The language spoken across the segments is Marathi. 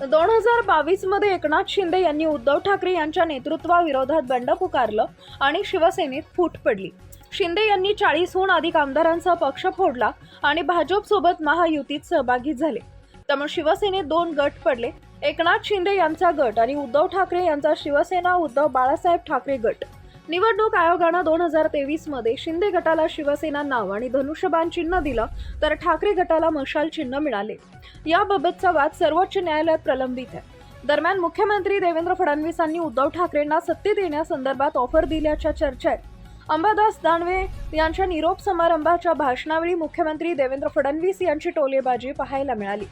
दोन हजार बावीसमध्ये एकनाथ शिंदे यांनी उद्धव ठाकरे यांच्या नेतृत्वाविरोधात बंड पुकारलं आणि शिवसेनेत फूट पडली. शिंदे यांनी चाळीसहून अधिक आमदारांचा पक्ष फोडला आणि भाजपसोबत महायुतीत सहभागी झाले. त्यामुळे शिवसेनेत दोन गट पडले. एकनाथ शिंदे यांचा गट आणि उद्धव ठाकरे यांचा शिवसेना उद्धव बाळासाहेब ठाकरे गट. निवडणूक आयोगानं दोन हजार तेवीसमध्ये शिंदे गटाला शिवसेना नाव आणि धनुष्यबाण चिन्ह दिलं तर ठाकरे गटाला मशाल चिन्ह मिळाले. याबाबतचा वाद सर्वोच्च न्यायालयात प्रलंबित आहे. दरम्यान मुख्यमंत्री देवेंद्र फडणवीसांनी उद्धव ठाकरेंना सत्तेत येण्यासंदर्भात ऑफर दिल्याच्या चर्चा आहेत अंबादास दानवे यांच्या निरोप समारंभाच्या भाषणावेळी मुख्यमंत्री देवेंद्र फडणवीस यांची टोलेबाजी पाहायला मिळाली.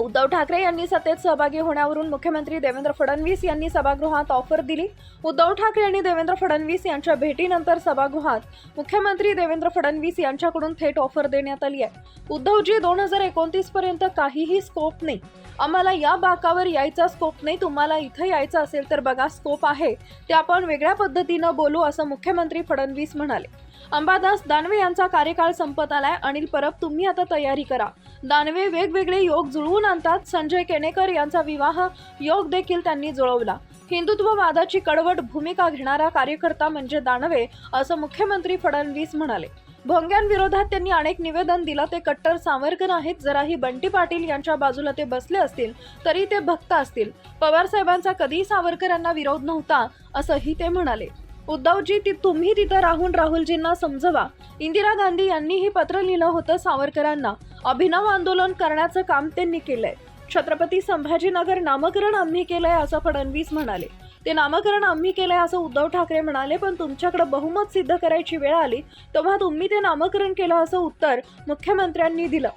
उद्धव ठाकरे यांनी सत्तेत सहभागी होण्यावरून मुख्यमंत्री देवेंद्र फडणवीस यांनी सभागृहात ऑफर दिली. उद्धव ठाकरे आणि देवेंद्र फडणवीस यांच्या भेटीनंतर सभागृहात मुख्यमंत्री देवेंद्र फडणवीस यांच्याकडून थेट ऑफर देण्यात आली आहे. उद्धवजी दोन हजार एकोणतीस पर्यंत काहीही स्कोप नाही. आम्हाला या बाकावर यायचा स्कोप नाही. तुम्हाला इथं यायचं असेल तर बघा स्कोप आहे. ते आपण वेगळ्या पद्धतीनं बोलू असं मुख्यमंत्री फडणवीस म्हणाले. अंबादास दानवे यांचा कार्यकाळ संपत आलाय. अनिल परब तुम्ही आता तयारी करा. दानवे वेगवेगळे योग जुळवून आणतात संजय केणेकर यांचा विवाह योग देखील त्यांनी जुळवला. हिंदुत्ववादाची कडवट भूमिका घेणारा कार्यकर्ता म्हणजे दानवे असं मुख्यमंत्री फडणवीस म्हणाले. भोंग्यांविरोधात त्यांनी अनेक निवेदन दिलं ते कट्टर सावरकर आहेत जराही बंटी पाटील यांच्या बाजूला ते बसले असतील तरी ते भक्त असतील. पवार साहेबांचा कधीही सावरकर यांना विरोध नव्हता असंही ते म्हणाले. उद्धवजी ती तुम्ही तिथं राहून राहुलजींना समजवा. इंदिरा गांधी यांनीही पत्र लिहिलं होतं सावरकरांना. अभिनव आंदोलन करण्याचं काम त्यांनी केलंय. छत्रपती संभाजीनगर नामकरण आम्ही केलंय असं फडणवीस म्हणाले. ते नामकरण आम्ही केलंय असं उद्धव ठाकरे म्हणाले पण तुमच्याकडे बहुमत सिद्ध करायची वेळ आली तेव्हा तुम्ही ते नामकरण केलं असं उत्तर मुख्यमंत्र्यांनी दिलं.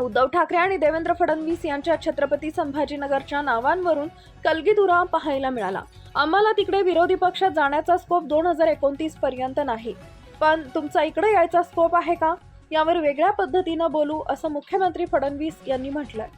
उद्धव ठाकरे आणि देवेंद्र फडणवीस यांच्या छत्रपती संभाजीनगरच्या नावांवरून कलगीतुरा पाहायला मिळाला. आम्हाला तिकडे विरोधी पक्षात जाण्याचा स्कोप दोन हजार एकोणतीस पर्यंत नाही. पण तुमचा इकडे यायचा स्कोप आहे का? यावर वेगळ्या पद्धतीनं बोलू असं मुख्यमंत्री फडणवीस यांनी म्हटलंय.